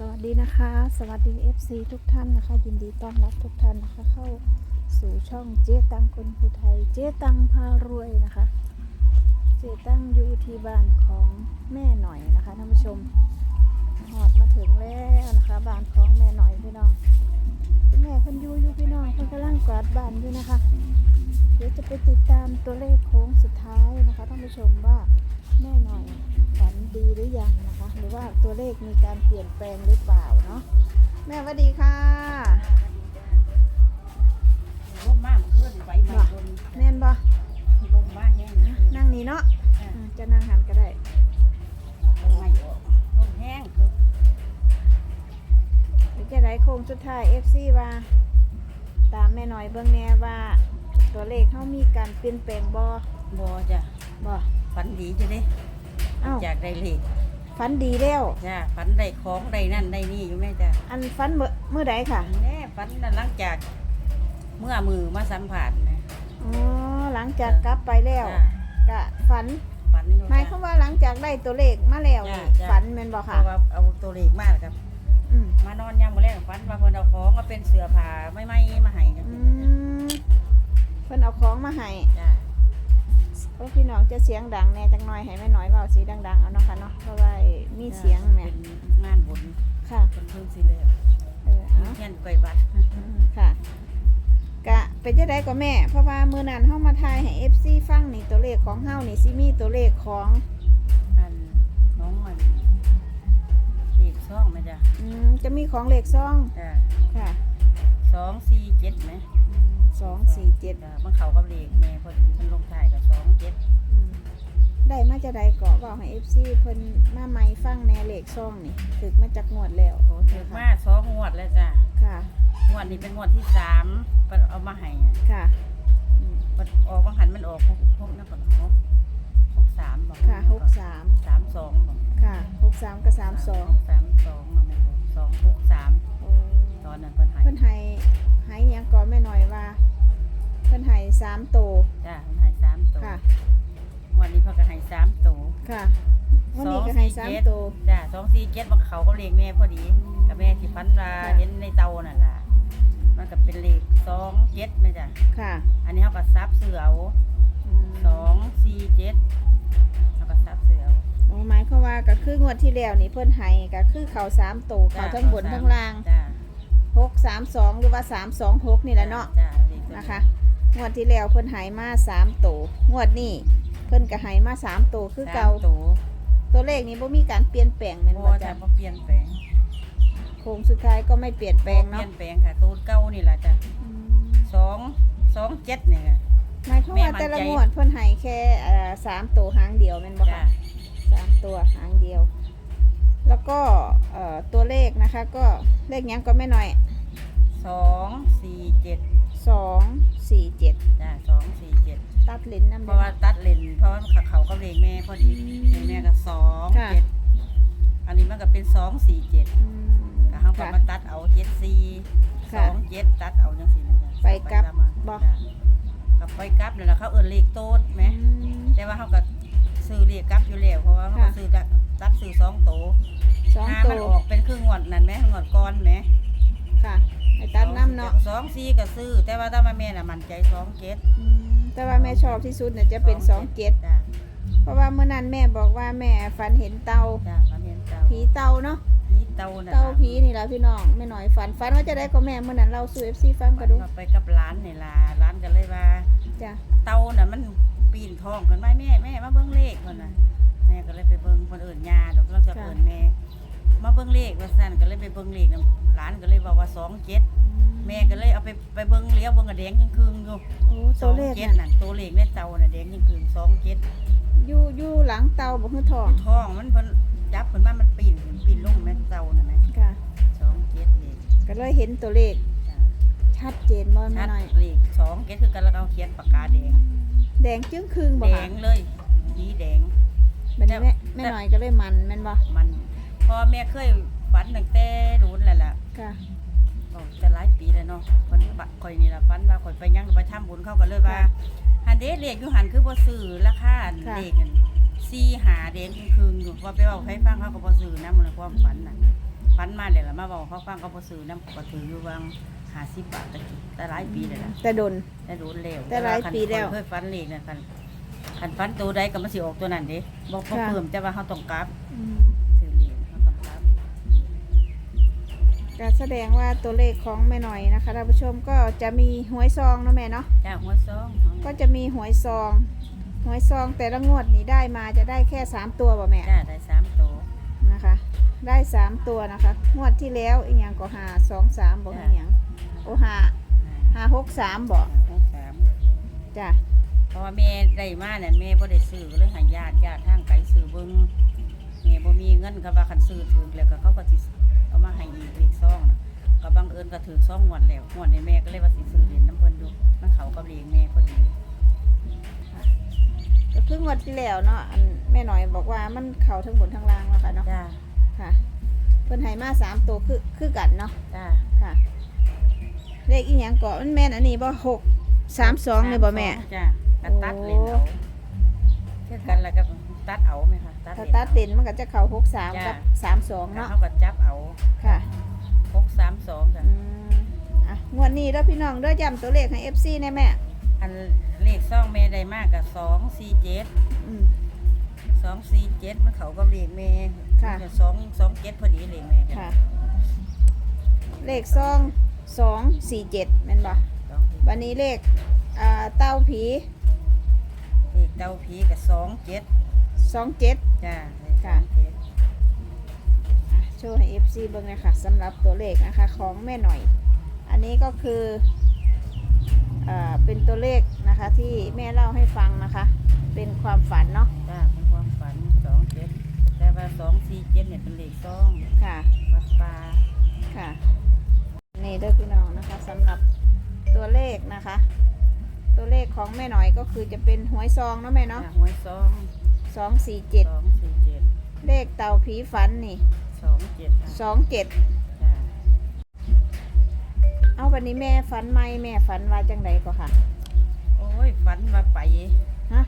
สวัสดีนะคะ สวัสดี FC ทุกท่านนะคะ ยินดีต้อนรับทุกท่านนะคะ เข้าสู่ช่องเจ๊ตังคนภูไทย เจ๊ตังพารวยนะคะ เจ๊ตังอยู่ที่บ้านของแม่หน่อยนะคะท่านผู้ชมหอดมาถึงแล้วนะคะบ้านของแม่หน่อยพี่น้องแม่เพิ่นอยู่อยู่พี่น้องเพิ่นกำลังกวาดบ้านอยู่นะคะ เดี๋ยวจะไปติดตามตัวเลขโค้งสุดท้ายนะคะท่านผู้ชมว่า แม่หน่อยฝันดีหรือยังนะคะ หรือว่าตัวเลขมีการเปลี่ยนแปลงหรือเปล่าเนาะแม่สวัสดีค่ะลมมากเพื่อนไปมาบนแม่นบ่ลมมากแห้งนะนั่งนี่เนาะอ่าจะนั่งหันก็ได้ไม่ออกลมแห้งคือหรือจะได้โค้งสุดท้าย FC ว่า ตามแม่หน่อยเบิ่งแน่ว่า ตัวเลขเขามีการเปลี่ยนแปลงบ่บอจ้ะบ่ ฝันดีจะได้เอ้าจากได้เลขฝันดีแล้วจ้ะฝันได้ของได้นั่นได้นี่อยู่แม่จ้ะอันฝันเมื่อเมื่อใดค่ะแน่ฝันนั่นหลังจากเมื่อมือมาสัมผัสนะอ๋อหลังจากกลับไปแล้วจ้ะกะฝันฝันอยู่หมายความว่าหลังจากได้ตัวเลขมาแล้วนี่จ้ะจ้ะ ฝันแม่นบ่เพค่ะราะว่าเอาตัวเลขมาแล้วครับ อืมมานอนยามมื้อแรกฝันว่าเพิ่นเอาของมาเป็นเสื้อผ้าไม่ไม่มาให้จังอืซี่นะมเพิ่นเอาของมาให้จ้ะ โอ้พี่น้องจะเสียงดังแหน่จังหน่อยให้แม่น้อยเว้าสีดังๆเอาเนาะค่ะเนาะเพราะว่ามีเสียงแหม่เป็นงานบุญค่ะเพิ่นเพิ่งสิแล้วเออเอาเทียนไกวยวัดอืมค่ะกะเป็นจังได๋ก็แม่ เพราะว่ามื้อนั้นเฮามาทายให้ FC ฟังนี่ตัวเลขของเฮานี่สิมีตัวเลขของอันน้องมันเลขช่องไหมจ้ะอืมจะมีของเลขซองจ้ะค่ะสองสี่เจ็ดไหมอืม สองสี่เจ็ดจ้ะมันเขากับเลขแม่พอดีมันลงท้ายกับสองเจ็ดอืมได้มาจะใดเกาะบอกให้ FC เพิ่นมาใหม่ฟังแหน่เลขซองนี่ถึกมาจากงวดแล้วโอ้ถือมาสองงวดแล้วจ้ะค่ะงวดนี้เป็นงวดที่สามเปิดเอามาให้อะค่ะอืมเปิดออกบางหันมันออกหกหกนั่นก่อนหกหกสามบอกค่ะหกสามสามสองบอกค่ะหกสามกับสามสองสามสองมาแม่บอกสองหกสามโอ้ตอนนั้นเพิ่นให้เพิ่นให้ให้หยังก่อนแม่หน่อยว่า เพิ่นให้สามโตวจ้ะเพิ่นให้สามตัวค่ะ งวันนี้เพิ่นก็ให้สามตัวค่ะวันนี้ก็ให้สามโตว จ้ะสองสี่เจ็ดมันเขาก็เลขแม่พอดีกับแม่ที่ฟันว่าค่ะ เห็นในเตานั่นล่ะ มันก็เป็นเลขสองเจ็ดไหมจ้ะค่ะอันนี้เขาก็ซับเสือเอาอืมสองสี่เจ็ดเขาก็ซับเสือเอาโอ้หมายความว่าก็คืองวดที่แล้วนี่เพิ่นให้ก็คือเขาสามโตวเขาทั้งบนทั้งล่างจ้ะหกสามสองหรือว่าสามสองหกนี่แหละเนาะจ้ะเลขตัวนะคะ งวดที่แล้วเพิ่นใหายมาสามตัวงวดนี้เพิ่นก็ใหายมาสามตัวคือเก่าสมตัวตัวเลขนี้บ่มีการเปลี่ยนแปลงแม่นบ่บ่จ้ะจ้ะบ่เปลี่ยนแปลงโค้งสุดท้ายก็ไม่เปลี่ยนแปลงบ่เปลี่เนาะยนแปลงค่ะตัวเก่านี่ล่ะจ้ะอืมสองสองเจ็ดเนี่ยค่ะ หมายความว่าแม่มั่นใจ แต่ละงวดเพิ่นใหายแค่เอ่อสามตัวหางเดียวแม่นบ่จ้ะคะ สามตัวหางเดียว แล้วก็เอ่อตัวเลขนะคะ ก็เลขหยังก็ไม่น้อยสองสี่เจ็ด สองสี่เจ็ดจ้ะสองสี่เจ็ดตัดเลนน้ำเพได้ราะว่าตัดเลนเพราะว่าเขาเขาก็เลงแม่พอดีเลงแม่ก็สองค่ะเจ็ดอันนี้มันก็เป็นสองสี่เจ็ดอืมก็เขาก็ค่ะมาตัดเอาเจ็ดสี่สค่ะองเจ็ดตัดเอาจังสี่นะจ๊ะไปกลับมาบ่จ้ะกับไปกลับเนี่ยแหละเขาเอินเลขโต๊ดไหมอืมแต่ว่าเขาก็ซื้อเลขกลับอยู่แล้วเพราะว่าเขาก็ค่ะซื้อกับตัดซื้อสองโตสองห้าตัมันวออกเป็นครึ่งงวดนั่นไหมงวดก้อนไหมค่ะ ไอ้ตัดน้ำเนาะสองสี่ก็ซื้อ แต่ว่าถ้ามาแม่น่ะมันใจสองเจ็ดอืมแต่ว่าแม่ชอบที่สุดเนี่ยจะเป็นสองเจ็ดจ้ะเพราะว่าเมื่อนั้นแม่บอกว่าแม่ฝันเห็นเตาจ้ะมาเมียนเตาผีเตาเนาะผีเตาน่ะเตาผีนี่แหละพี่น้องแม่หน่อยฝันฝันว่าจะได้ก็แม่เมื่อนั้นเราสู่เอฟซีฟังมัก็นดูมาไปกับร้านนี่ล่ะร้านก็เลยว่า จ้ะเตาน่ะมันปีนท้องกันไหมแม่แม่มาเบิ่งเลขคนน่ะแม่ก็เลยไปเบิ่งคนอื่นยาดอกเราจะเอินแม่ มาเบิ่งเลขว่าซั่นก็เลยไปเบิ่งเลขนำร้านก็เลยบอกว่าสองเจ็ดแม่ก็เลยเอาไปไปเบิ่งเลี้ยวเบิ่งกระแดงยังคืงอยู่โอ้ตัวเลขเจ็ดน่ะนั่นตัวเลขในเตาน่ะแดงยังคืงสองเจ็ดอยู่อยู่หลังเตาบอกคือทองท้องมันเพิ่นจับเพิ่นมามันปีนขึ้นปีนลงแม่เตาน่ะแม่ค่ะ สองเจ็ดเลขก็เลยเห็นตัวเลขจ้ะชัดเจนบ่แม่ชัดหน่อย เลขสองเจ็ดคือกันแล้วเอาเขียนปากกาแดงแดงจึ้งครึ่งบ่แดค่ะงเลยสีแดง บัดนี้แม่แม่หน่อยก็เลยมันแม่นบ่มัน พอแม่เคยฝันตั้งแต่ดูนแหละล่ะค่ะ ก็จะหลายปีแล้วเนาะคนปะข่อยนี่ล่ะฝันว่าข่อยไปยังไปทำบุญเข้ากันเลยว่าหันเด้เลขอยู่หันคือบ่ซื้อราคาเลขนั่นซีหาเด้งคืนอยู่ว่าไปเว้าให้ฟังเขาก็บ่ซื้อนำในความฝันน่ะฟันมาเลยล่ะมาบอกเขาฟังเขาบ่ซื้อน้ำก็ถืออยู่วาง50บาทตะกี้แต่หลายปีแล้วล่ะ แต่ดน แต่โดนแล้วแต่หลายปีแล้วเคยฟันเลขนะคันคันฟันตัวใดก็มันสิออกตัวนั้นเด้บ่บ่ค่ะ เพิ่มแต่ว่าเฮาต้องกลับ ก็แสดงว่าตัวเลขของแม่หน่อยนะคะท่านผู้ชมก็จะมีหวยซองเนาะแม่เนาะจ้าหัวซองก็จะมีหวยซองหวยซองแต่ละงวดนี้ได้มาจะได้แค่สามตัวป่ะแม่จ้าได้สามตัวนะคะ ได้สามตัวนะคะงวดที่แล้วอีกอย่างก็หาสองสามบอกอีกอย่างโอหาหาหกสามบอกหกสามจ้ะเพราะว่าแม่ได้มาเนี่ยแม่บ่ได้ซื้อก็เลยให้ญาติญาติทางไกลซื้อเบิ่งแม่บ่มีเงินก็ว่าคันซื้อถึงแล้วก็เขาก็สิ เอามาให้อีกเลขซองน่ะก็บังเอิญก็ถือซองงวดแล้วงวดนี้แม่ก็เลยว่าสิซื้อเหรียญน้ำเพิ่นดูมันเข้ากับเลขแม่พอดีก็เพิ่งงวดที่แล้วเนาะอันแม่หน่อยบอกว่ามันเข่าทั้งบนทั้งล่างแล้วค่ะเนาะจ้าค่ะ เพิ่นให้มาสามตัวคือคือกันเนาะจ้าค่ะ เลขอีหยังเกาะมันแม่นอันนี้บ่หกสามสองเลยบ่แม่ จ้าก็ตัดเลนเอาเช่นกันแล้วก็ตัดเอาไหมคะ ถ้าเลนตัดเด่นมันก็จะเข่าหกสามจ้ะกับสามสองแล้วเนาะเขาก็จับเอาค่ะหกสามสองจ้ะอืมอะงวดนี้เด้อพี่น้องเด้อย้ำตัวเลขให้ FC แน่แม่อันเลขซองแม่ได้มากกับสองสี่เจ็ดอืม สองสี่เจ็ดมันเขากับเลขแม่ค่ะ สองสองเจ็ดพอดีเลขแม่ค่ะ เลขซองสองสี่เจ็ดแม่นบ่สองสี่วันนี้เลขอ่าเต้าผีเลขเต้าผีกับสองเจ็ด สองเจ็ด จ้าเลขสค่ะองเจ็ดอะโชว์ให้ FC เบิ่งเลยค่ะสำหรับตัวเลขนะคะของแม่หน่อย อันนี้ก็คืออ่าเป็นตัวเลขนะคะที่แม่เล่าให้ฟังนะคะ เป็นความฝันเนาะจ้าเป็นความฝันสองเจ็ดแต่ว่าสองสี่เจ็ดเนี่ยเป็นเลขซองค่ะ วัดป่าค่ะนี่เด้อพี่น้องนะคะสำหรับตัวเลขนะคะ ตัวเลขของแม่หน่อยก็คือจะเป็นหวยซองเนาะแม่เนาะจ้หวยซอง สองสี่เจ็ดสองสี่เจ็ดเลขเต่าผีฝันนี่สองเจ็ดจ้ะสองเจ็ดจ้าเอาวันนี้แม่ฝันไหมแม่ฝันว่าจังใดก็ค่ะ โอ้ยฝันมาไป ฮะ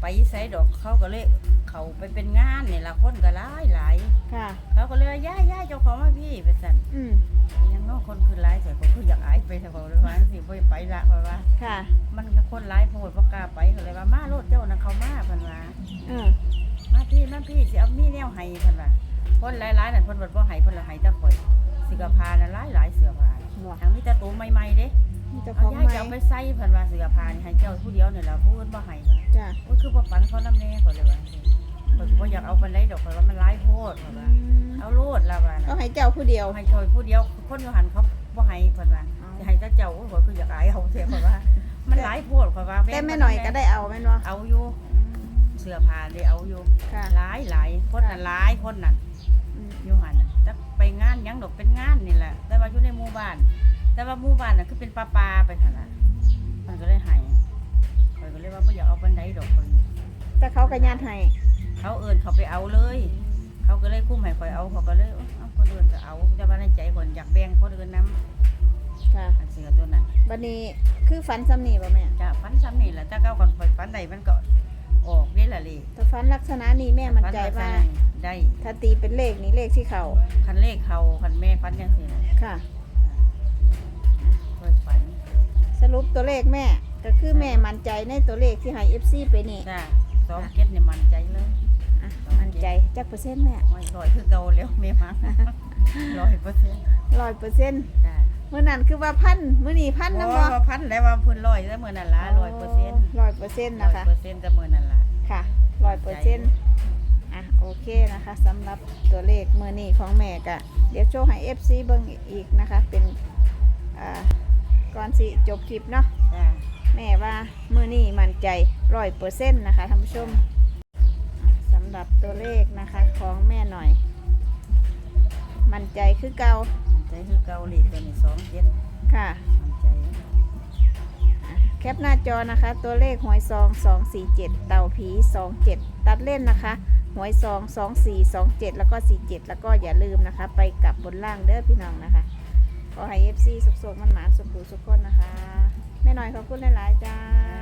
ไปใส่ดอกเขาก็เลยเขาไปเป็นงานนี่ละคนก็หลายหลายค่ะ เขาก็เลยว่าย่าย่าเจ้าของมาพี่ไปสั่นอืมยัง น้องคนคือหลายแต่คนคืออยากอายไปแต่เขาเลยว่าสิบ่ไปละเพราะว่า ค่ะ มันก็คนหลายโพดบ่กล้าไปเขาเลยว่ามาโลดเจ้านะเขามาเพิ่นว่าเออมาพี่มาพี่สิเอามีแนวให้เพิ่นว่าคนหลายๆนั่นเพิ่นบ่บ่ให้เพิ่นละให้แต่ข่อยสิกระพาน่ะหลายหลายๆเสื้อผ้าบอกทางมีแต่ตัวใหม่ๆเด้มีเจ้าขเอาองย่าไหมจะเอาไปใส่เพิ่นว่าเสื้อผ้านี่ให้เจ้าผู้เดียวนี่ล่ะผู้อื่นบ่ให้เพิ่นจ้ะโอ้ยคือบ่ปันเขานำแน่ข่อยเลยว่า จังซี่ข่อยก็บ่อยากเอาปานใดดอกข่อยว่ามันหลายโพดข่อยว่าอืมเอาโลดล่ะว่าก็น่ะให้เจ้าผู้เดียว เอาให้ข่อยผู้เดียวคนอยู่หันเขาบ่ให้เพิ่นว่าเอาสิให้แต่เจ้าโอ้ยข่อยคืออยากอายเอาเสียข่อยว่า มันหลายโพดข่อยว่าแต่แม่หน่อยก็ได้เอาแม่นบ่เอาอยู่เสื้อผ้าได้เอาอยู่ค่ะหลายหลายคนน่ะหลายคนนั่นอืมอยู่หันน่ะจะไปงานหยังดอกเป็นงานนี่แหละ แต่ว่าอยู่ในหมู่บ้าน แต่ว่าหมู่บ้านน่ะคือเป็นปลาปลาๆไปหั่นน่ะมันก็เลยให้ข่อยก็เลยว่าบ่อยากเอาปานใดดอกข่อยแต่เขาก็ญาติให้ เขาเอินเขาไปเอาเลย เขาก็เลยคุ้มให้ข่อยเอาเขาก็เลยเอาเอาคนอื่นก็เอาแต่ว่าในใจคนอยากแบ่งคนอื่นน้ค่ะำอันเสือตัวนั้นบัดนี้คือฝันซ้ำนี่บ่แม่จ้าฟันซ้ำนี่แหละถ้าเก้าคนข่อยฟันใดมันก็ออกนี่แหละเลยแต่ฝันลักษณะนี้แม่มั่นใจว่า ได้ถ้าตีเป็นเลขนี้เลขที่เขาคันเลขเขาคันแม่ฟันยังสินะค่ะข่อยฟันสรุปตัวเลขแม่ ก็คือแม่มั่นใจในตัวเลขที่ให้ FC ไปนี่ จ้าสองเก็ดเนี่ยมันใจเลย อะมั่นใจจักเปอร์เซ็นต์แม่ไม่ลอยคือเก่าแล้วแม่มาร้อยเปอร์เซ็นต์ร้อยเปอร์เซ็นต์จ้าเมื่อนั้นคือว่าพันเมื่อนี้พันเพนะราะบ่ว่าพันแล้วว่าเพื้นร้อยแล้วเมื่อนั่นละร้อยเปอร์เซ็นต์ร้อยเปอร์เซ็นต์ร้อนะยคะ เปอร์เซ็นต์จะเมื่อนั่นละค่ะร้อยเปอร์เซ็นต์อะโอเคนะคะสำหรับตัวเลขมือนี้ของแม่กะ เดี๋ยวโชว์ให้ FC เบิ่งอีกนะคะ เป็นอ่าก่อนสิจบคลิปเนาะจ้าแม่ว่ามือนี้มั่นใจร้อยเปอร์เซ็นต์นะคะท่านผู้ชมอะสำหรับตัวเลขนะคะของแม่หน่อย มั่นใจคือเก่าใจคือเกาหลีตัวนี้สองเจ็ดค่ะ มันใจอะแคปหน้าจอนะคะ ตัวเลขหวยซอง247เต่าผี27ตัดเล่นนะคะหวยซอง24 27แล้วก็47แล้วก็อย่าลืมนะคะ ไปกลับบนล่างเด้อพี่น้องนะคะขอให้ FC สุกๆมันหมานสุขุสุกคนนะคะแม่หน่อยขอบคุณหลายๆจ้าจ้าช